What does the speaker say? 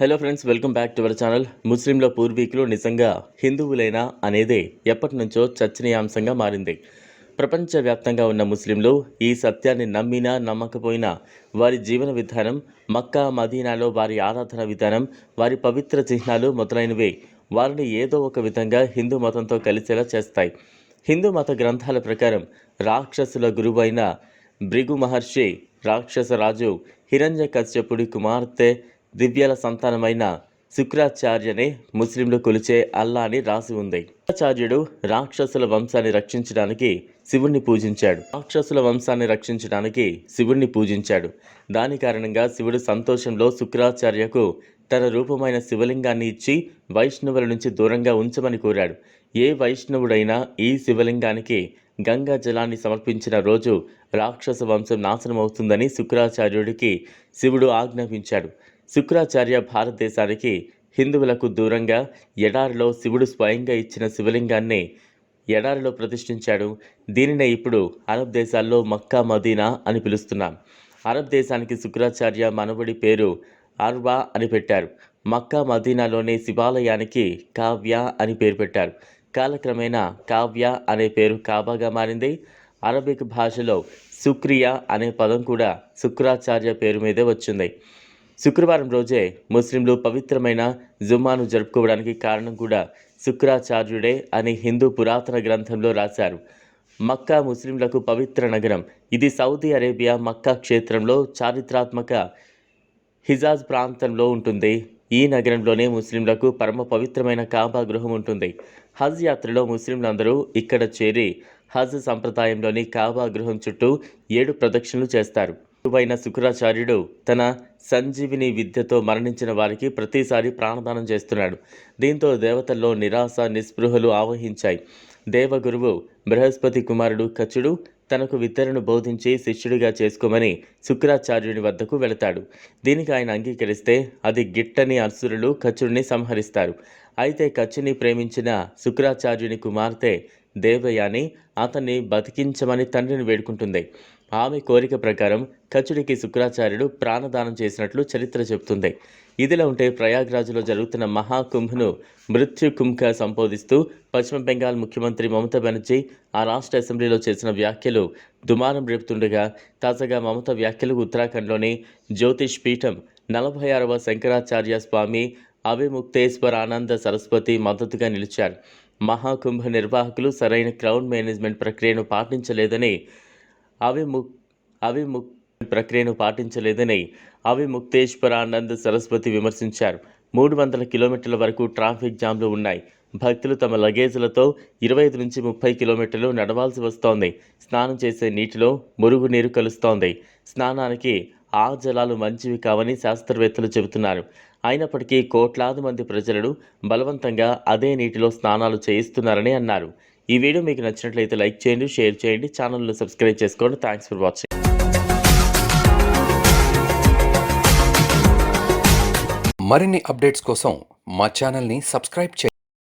Hello friends welcome back to our channel ముస్లింల పూర్వీకులు నిజంగా హిందువులైనా అనేది ఎప్పటి నుంచో చర్చనీయాంశంగా మారింది. ప్రపంచవ్యాప్తంగా ఉన్న ముస్లింలు ఈ సత్యాన్ని నమ్మినా నమ్మకపోయినా వారి జీవన విధానం మక్కా మదీనాలో వారి ఆరాధన విధానం వారి పవిత్ర చిహ్నాలు మొదలైనవి వారిని ఏదో ఒక విధంగా హిందూ మతంతో కలిసేలా చేస్తాయి. హిందూ మత గ్రంథాల ప్రకారం రాక్షసుల గురువైన భృగు మహర్షి రాక్షస రాజు హిరణ్య కశ్యపుడి కుమార్తె దివ్యాల సంతానమైన శుక్రాచార్యనే ముస్లింలు కొలిచే అల్లా అని రాసి ఉంది. శుక్రాచార్యుడు రాక్షసుల వంశాన్ని రక్షించడానికి శివుణ్ణి పూజించాడు. రాక్షసుల వంశాన్ని రక్షించడానికి శివుణ్ణి పూజించాడు. దాని కారణంగా శివుడు సంతోషంలో శుక్రాచార్యకు తన రూపమైన శివలింగాన్ని ఇచ్చి వైష్ణవుల నుంచి దూరంగా ఉంచమని కోరాడు. ఏ వైష్ణవుడైనా ఈ శివలింగానికి గంగా జలాన్ని సమర్పించిన రోజు రాక్షస వంశం నాశనమవుతుందని శుక్రాచార్యుడికి శివుడు ఆజ్ఞాపించాడు. శుక్రాచార్య భారతదేశానికి హిందువులకు దూరంగా ఎడారిలో శివుడు స్వయంగా ఇచ్చిన శివలింగాన్ని ఎడారిలో ప్రతిష్ఠించాడు. దీనినే ఇప్పుడు అరబ్ దేశాల్లో మక్కా మదీనా అని పిలుస్తున్నాం. అరబ్ దేశానికి శుక్రాచార్య మనవడి పేరు అర్వా అని పెట్టారు. మక్కా మదీనాలోని శివాలయానికి కావ్య అని పేరు పెట్టారు. కాలక్రమేణా కావ్య అనే పేరు కాబాగా మారింది. అరబిక్ భాషలో సుక్రియా అనే పదం కూడా శుక్రాచార్య పేరు మీదే వచ్చింది. శుక్రవారం రోజే ముస్లింలు పవిత్రమైన జుమ్మాను జరుపుకోవడానికి కారణం కూడా శుక్రాచార్యుడే అని హిందూ పురాతన గ్రంథంలో రాశారు. మక్కా ముస్లింలకు పవిత్ర నగరం. ఇది సౌదీ అరేబియా మక్కా క్షేత్రంలో చారిత్రాత్మక హిజాజ్ ప్రాంతంలో ఉంటుంది. ఈ నగరంలోనే ముస్లింలకు పరమ పవిత్రమైన కాబా గృహం ఉంటుంది. హజ్ యాత్రలో ముస్లింలందరూ ఇక్కడ చేరి హజ్ సంప్రదాయంలోని కాబా గృహం చుట్టూ ఏడు ప్రదక్షిణలు చేస్తారు. గురువైన శుక్రాచార్యుడు తన సంజీవిని విద్యతో మరణించిన వారికి ప్రతిసారి ప్రాణదానం చేస్తున్నాడు. దీంతో దేవతల్లో నిరాశ నిస్పృహలు ఆవహించాయి. దేవగురువు బృహస్పతి కుమారుడు కచుడు తనకు విద్యను బోధించి శిష్యుడిగా చేసుకోమని శుక్రాచార్యుని వద్దకు వెళతాడు. దీనికి ఆయన అంగీకరిస్తే అది గిట్టని అసురులు కచుడిని సంహరిస్తారు. అయితే కచ్చుని ప్రేమించిన శుక్రాచార్యుని కుమార్తె దేవయాని అతన్ని బతికించమని తండ్రిని వేడుకుంటుంది. ఆమె కోరిక ప్రకారం కచుడికి శుక్రాచార్యుడు ప్రాణదానం చేసినట్లు చరిత్ర చెబుతుంది. ఇదిలా ఉంటే ప్రయాగ్రాజ్లో జరుగుతున్న మహాకుంభ్ను మృత్యు కుంభ సంబోధిస్తూ పశ్చిమ బెంగాల్ ముఖ్యమంత్రి మమతా బెనర్జీ ఆ రాష్ట్ర అసెంబ్లీలో చేసిన వ్యాఖ్యలు దుమారం రేపుతుండగా తాజాగా మమత వ్యాఖ్యలకు ఉత్తరాఖండ్లోని జ్యోతిష్ పీఠం నలభై ఆరవ శంకరాచార్య స్వామి అవిముక్తేశ్వరానంద సరస్వతి మద్దతుగా నిలిచారు. మహాకుంభ నిర్వాహకులు సరైన క్రౌడ్ మేనేజ్మెంట్ ప్రక్రియను పాటించలేదని అవిముక్ అవిముక్ ప్రక్రియను పాటించలేదని అవి ముక్తేశ్వర ఆనంద్ సరస్వతి విమర్శించారు. మూడు వందల కిలోమీటర్ల వరకు ట్రాఫిక్ జామ్లు ఉన్నాయి. భక్తులు తమ లగేజ్లతో ఇరవై ఐదు నుంచి ముప్పై కిలోమీటర్లు నడవాల్సి వస్తోంది. స్నానం చేసే నీటిలో మురుగు నీరు కలుస్తోంది. స్నానానికి ఆ జలాలు మంచివి కావని శాస్త్రవేత్తలు చెబుతున్నారు. అయినప్పటికీ కోట్లాది మంది ప్రజలను బలవంతంగా అదే నీటిలో స్నానాలు చేయిస్తున్నారని అన్నారు. ఈ వీడియో మీకు నచ్చినట్లయితే లైక్ చేయండి షేర్ చేయండి ఛానల్ను సబ్స్క్రైబ్ చేసుకోండి. థ్యాంక్స్ ఫర్ వాచింగ్ మరిన్ని అప్డేట్స్ కోసం మా ఛానల్ని సబ్స్క్రైబ్ చేయండి.